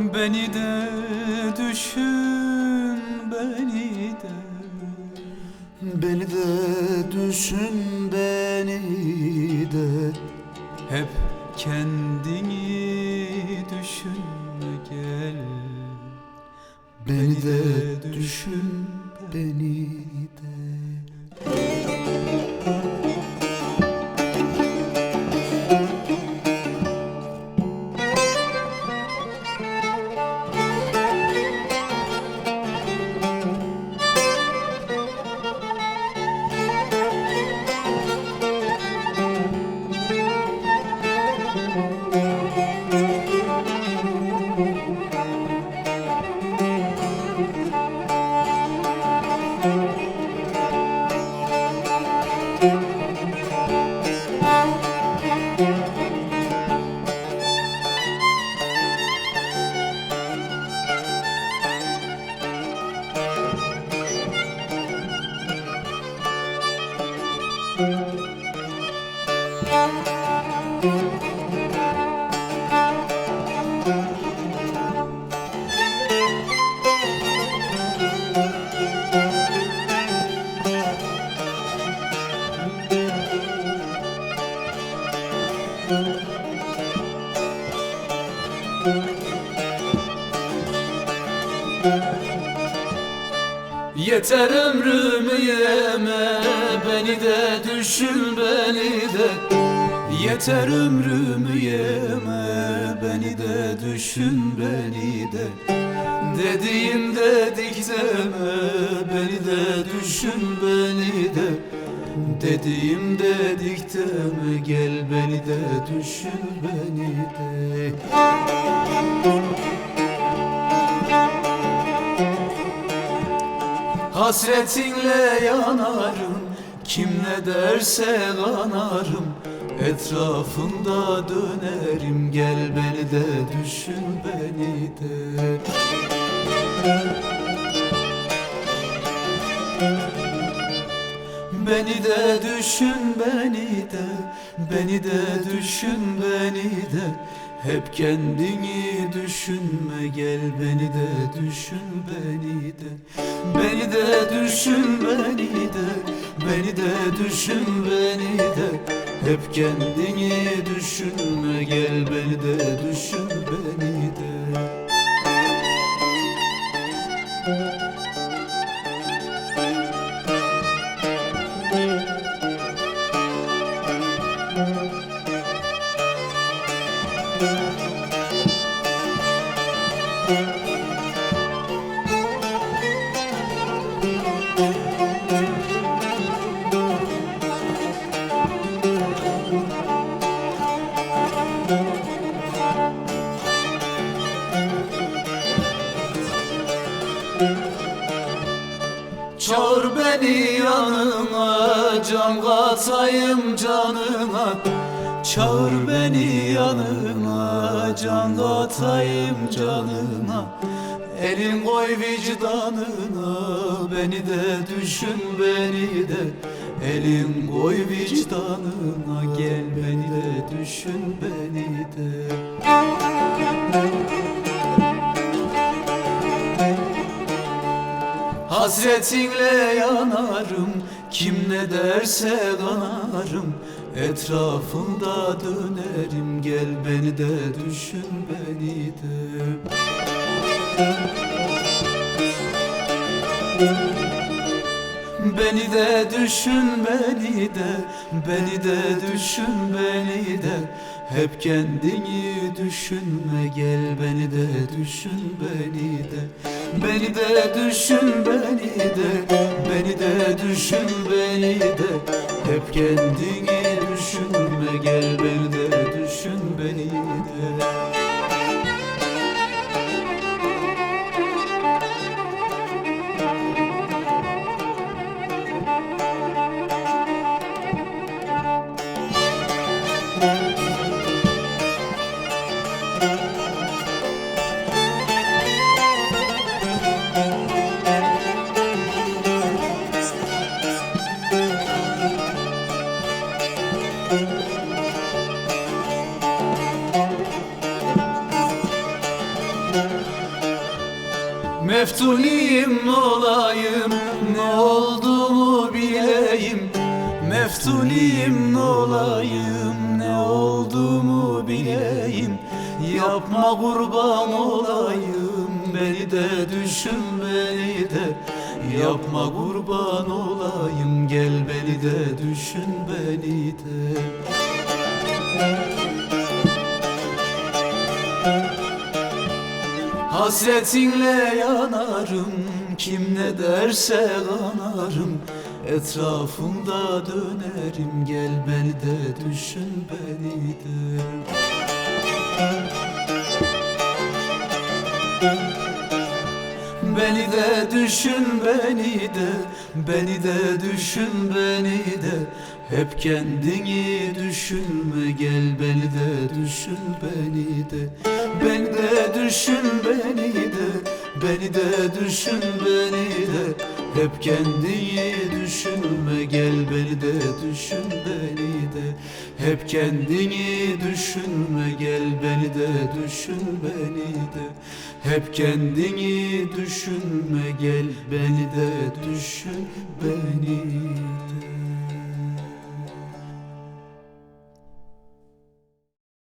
Beni de düşün beni de. Beni de düşün beni de. Hep kendini düşünme gel. Beni de düşün beni de Yeter ömrümü yeme beni de düşün beni de. Yeter ömrümü yeme beni de düşün beni de. Dediğim dedik deme beni de düşün beni de Dediğim dedik deme gel beni de düşün beni de. Hasretinle yanarım Kim ne derse kanarım. Etrafında dönerim Gel beni de düşün beni de Beni de düşün beni de. Beni de düşün beni de. Hep kendini düşünme Gel beni de düşün beni de. Beni de düşün beni de. Beni de düşün beni de. Hep kendini düşünme Gel beni de düşün beni de Çağır beni yanına Can katayım canına Çağır beni yanına Can katayım canına Elin koy vicdanına Beni de düşün beni de. Elin koy vicdanına Gel beni de düşün beni de. Hasretinle yanarım Kim ne derse kanarım Etrafında dönerim. Gel beni de düşün beni de Beni de düşün beni de Beni de düşün beni de. Hep kendini düşünme Gel beni de düşün beni de. Beni de düşün beni de Beni de düşün beni de. Hep kendini düşünme Gel beni de düşün beni de Meftuniyim olayım ne olduğumu bileyim. Meftuniyim olayım ne olduğumu bileyim. Yapma kurban olayım Beni de düşün beni de. Yapma kurban olayım Gel beni de düşün beni de. Hasretinle yanarım Kim ne derse kanarım Etrafımda dönerim Gel beni de düşün beni de Beni de düşün beni de Beni de düşün beni de. Hep kendini düşünme Gel beni de düşün beni de. Beni de düşün beni de Beni de düşün beni de Hep kendini düşünme Gel beni de düşün beni de. Hep kendini düşünme Gel beni de düşün beni de. Hep kendini düşünme Gel beni de düşün beni de